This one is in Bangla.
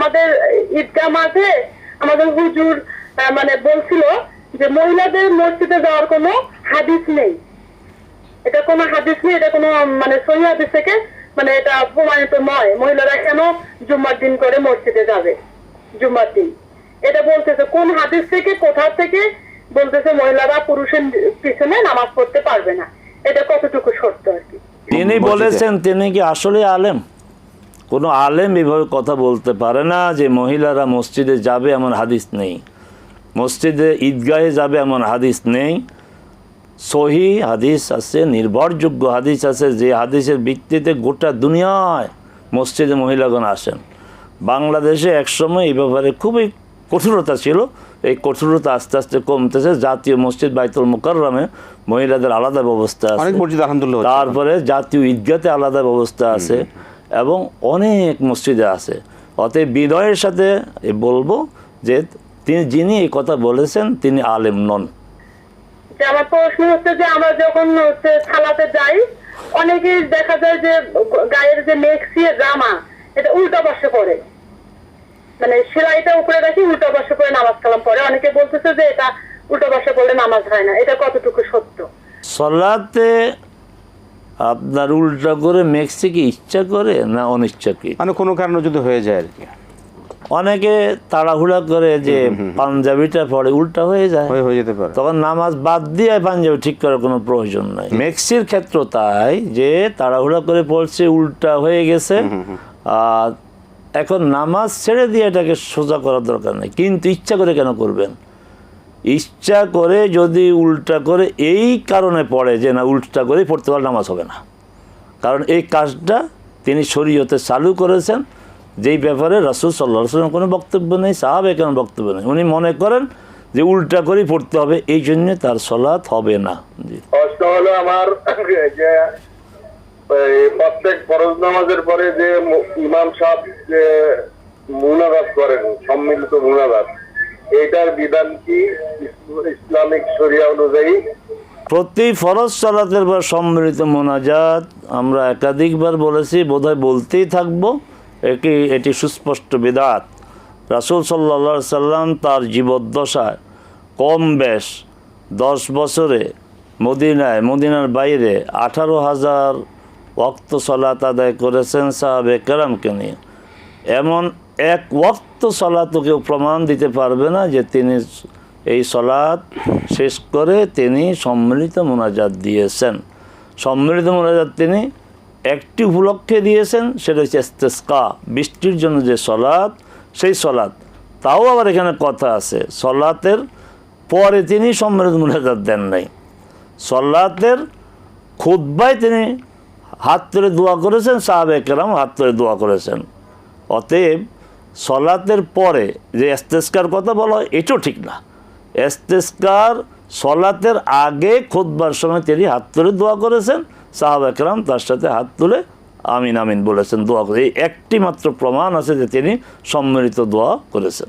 আমাদের ঈদগাহ মাঠে আমাদের হুজুর মানে বলছিল যে মহিলাদের মসজিদে যাওয়ার কোনো হাদিস নেই। এটা কোনো হাদিস নেই এটা কোনো মানে সহি হাদিস থেকে মানে এটা প্রমাণিত নয় মহিলারা কেন জুম্মার দিন করে মসজিদে যাবে? জুম্মার দিন। এটা বলতেছে কোন হাদিস থেকে কোথা থেকে? বলতেছে মহিলারা পুরুষের পিছনে নামাজ পড়তে পারবে না। এটা কতটুকু সত্য আর কি? তিনি বলেছেন তিনি কি আসলে আলেম? কোনো আলেম এভাবে কথা বলতে পারে না যে মহিলারা মসজিদে যাবে এমন হাদিস নেই। মসজিদে ঈদগাহে যাবে এমন হাদিস নেই। সহি হাদিস আছে নির্ভরযোগ্য হাদিস আছে যে হাদিসের ভিত্তিতে গোটা দুনিয়ায় মসজিদে মহিলাগণ আসেন। বাংলাদেশে একসময় এই ব্যাপারে খুবই কঠোরতা ছিল। এই কঠোরতা আস্তে আস্তে কমতেছে। জাতীয় মসজিদ বাইতুল মোকাররমে মহিলাদের আলাদা ব্যবস্থা আছে। তারপরে জাতীয় ঈদগাতে আলাদা ব্যবস্থা আছে। এবং অনেক মসজিদে আছে। অতএব বিনয়ের সাথে বলব যে তিনি যিনি এই কথা বলেছেন তিনি আলেম নন। আমার প্রশ্ন হচ্ছে যে আমরা যখন হচ্ছে ছালাতে যাই অনেকেই দেখা যায় যে গায়ের যে মেক্সি জামা এটা উল্টা পাশে পরে মানে সেলাইটা উপরে রাখি উল্টা পাশে পরে নামাজ কালাম পরে অনেকে বলতেছে যে এটা উল্টা পাশে পড়লে নামাজ হয় না। এটা কতটুকু সত্য? সলাতে আপনার উল্টা করে মেক্সি কি ইচ্ছা করে না অনিচ্ছাকৃত মানে কোনো কারণে যদি হয়ে যায় আর কি। অনেকে তাড়াহুড়া করে যে পাঞ্জাবিটা পরে উল্টা হয়ে যায়। হয়ে হয়ে যেতে পারে। তখন নামাজ বাদ দিয়ে পাঞ্জাবি ঠিক করার কোনো প্রয়োজন নাই। মেক্সির ক্ষেত্র তাই যে তাড়াহুড়া করে পড়ছে উল্টা হয়ে গেছে। আর এখন নামাজ ছেড়ে দিয়ে এটাকে সোজা করার দরকার নেই। কিন্তু ইচ্ছা করে কেন করবেন? ইচ্ছা করে যদি উল্টা করে এই কারণে পড়ে যে না উল্টা করেই পড়তে পারলে নামাজ হবে না। কারণ এই কাজটা তিনি শরীয়তে চালু করেছেন, যেই ব্যাপারে রাসুল সাল্লাহ সাল্লাম কোনো বক্তব্য নেই সাহাবে কেন বক্তব্য নেই। উনি মনে করেন যে উল্টা করেই পড়তে হবে, এই জন্যে তার সলাৎ হবে না। প্রশ্ন হলো আমার প্রত্যেক ফরজ নামাজের পরে যে ইমাম সাহেব যে মুনাজাত করেন, সম্মিলিত মুনাজাত এটার বিধান কি? ইসলামিক শরিয়া অনুযায়ী? প্রতি ফরজ সালাতের পর সম্মিলিত মোনাজাত আমরা একাধিকবার বলেছি, বোধহয় বলতেই থাকব এটি এটি সুস্পষ্ট বিদাত রাসুল সাল্লা সাল্লাম তার জীবদ্দশায় কম বেশ দশ বছরে মদিনায়, মদিনার বাইরে আঠারো হাজার ওক্ত সলাত আদায় করেছেন সাহাবে কেরামকে নিয়ে। এমন এক ওক্ত সলাত কেউ প্রমাণ দিতে পারবে না যে তিনি এই সলাৎ শেষ করে তিনি সম্মিলিত মোনাজাত দিয়েছেন। সম্মিলিত মোনাজাত তিনি একটি উপলক্ষে দিয়েছেন, সেটা হচ্ছে ইস্তেস্কা, বৃষ্টির জন্য যে সলাৎ সেই সলাৎ তাও আবার এখানে কথা আছে, সলাতের পরে তিনি সম্মিলিত মোনাজাত দেন নাই। সলাতের খুদ্বায় তিনি হাত তুলে দোয়া করেছেন সাহাবে কেরাম হাত তুলে দোয়া করেছেন। অতএব সলাতের পরে যে এস্তেস্কার কথা বলা হয়, এটাও ঠিক না। এস্তেস্কার সলাতের আগে খোদবার সময় তিনি হাত তুলে দোয়া করেছেন। সাহাব একরাম তার সাথে হাত তুলে আমিন আমিন বলেছেন দোয়া করে। এই একটি মাত্র প্রমাণ আছে যে তিনি সম্মিলিত দোয়া করেছেন।